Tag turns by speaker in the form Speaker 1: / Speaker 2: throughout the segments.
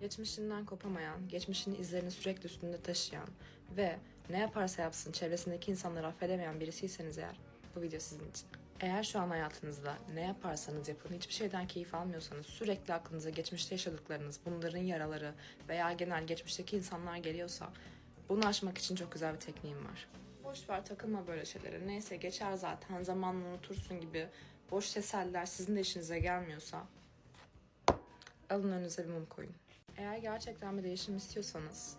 Speaker 1: Geçmişinden kopamayan, geçmişin izlerini sürekli üstünde taşıyan ve ne yaparsa yapsın çevresindeki insanları affedemeyen birisiyseniz eğer bu video sizin için. Eğer şu an hayatınızda ne yaparsanız yapın hiçbir şeyden keyif almıyorsanız sürekli aklınıza geçmişte yaşadıklarınız, bunların yaraları veya genel geçmişteki insanlar geliyorsa bunu aşmak için çok güzel bir tekniğim var. Boş ver takılma böyle şeylere. Neyse geçer zaten zamanla unutursun gibi boş teseller sizin de işinize gelmiyorsa alın önünüze bir mum koyun. Eğer gerçekten bir değişim istiyorsanız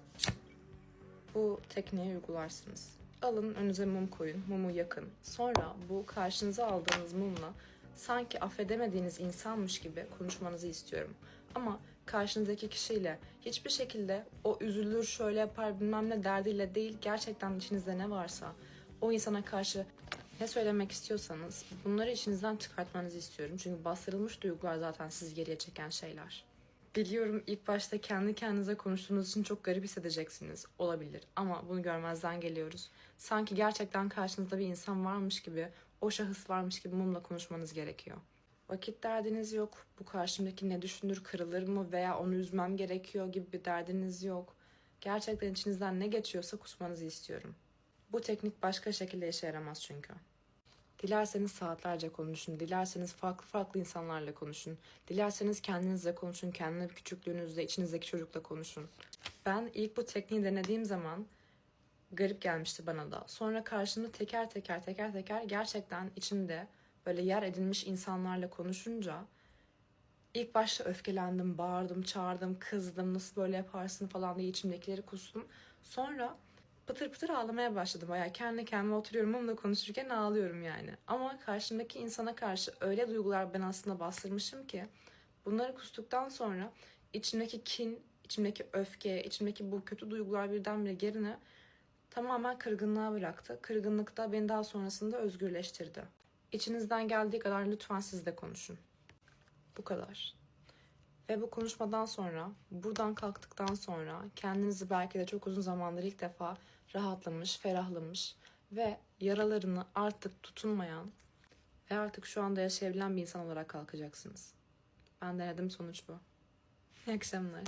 Speaker 1: bu tekniği uygularsınız. Alın önünüze mum koyun, mumu yakın. Sonra bu karşınıza aldığınız mumla sanki affedemediğiniz insanmış gibi konuşmanızı istiyorum. Ama karşınızdaki kişiyle hiçbir şekilde o üzülür, şöyle yapar bilmem ne derdiyle değil, gerçekten içinizde ne varsa o insana karşı ne söylemek istiyorsanız bunları içinizden çıkartmanızı istiyorum. Çünkü bastırılmış duygular zaten sizi geriye çeken şeyler. Biliyorum ilk başta kendi kendinize konuştuğunuz için çok garip hissedeceksiniz. Olabilir ama bunu görmezden geliyoruz. Sanki gerçekten karşınızda bir insan varmış gibi, o şahıs varmış gibi mumla konuşmanız gerekiyor. Vakit derdiniz yok. Bu karşımdaki ne düşünür, kırılır mı veya onu üzmem gerekiyor gibi bir derdiniz yok. Gerçekten içinizden ne geçiyorsa kusmanızı istiyorum. Bu teknik başka şekilde işe yaramaz çünkü. Dilerseniz saatlerce konuşun, dilerseniz farklı farklı insanlarla konuşun, dilerseniz kendinizle konuşun, kendi küçüklüğünüzde, içinizdeki çocukla konuşun. Ben ilk bu tekniği denediğim zaman garip gelmişti bana da. Sonra karşımda teker teker teker teker gerçekten içimde böyle yer edinmiş insanlarla konuşunca ilk başta öfkelendim, bağırdım, çağırdım, kızdım, nasıl böyle yaparsın falan diye içimdekileri kustum. Sonra pıtır pıtır ağlamaya başladım. Bayağı kendi kendime oturuyorum onunla konuşurken ağlıyorum yani. Ama karşımdaki insana karşı öyle duygular ben aslında bastırmışım ki bunları kustuktan sonra içimdeki kin, içimdeki öfke, içimdeki bu kötü duygular birdenbire yerine tamamen kırgınlığa bıraktı. Kırgınlık da beni daha sonrasında özgürleştirdi. İçinizden geldiği kadar lütfen siz de konuşun. Bu kadar. Ve bu konuşmadan sonra, buradan kalktıktan sonra kendinizi belki de çok uzun zamandır ilk defa rahatlamış, ferahlamış ve yaralarını artık tutunmayan ve artık şu anda yaşayabilen bir insan olarak kalkacaksınız. Ben denedim sonuç bu. İyi akşamlar.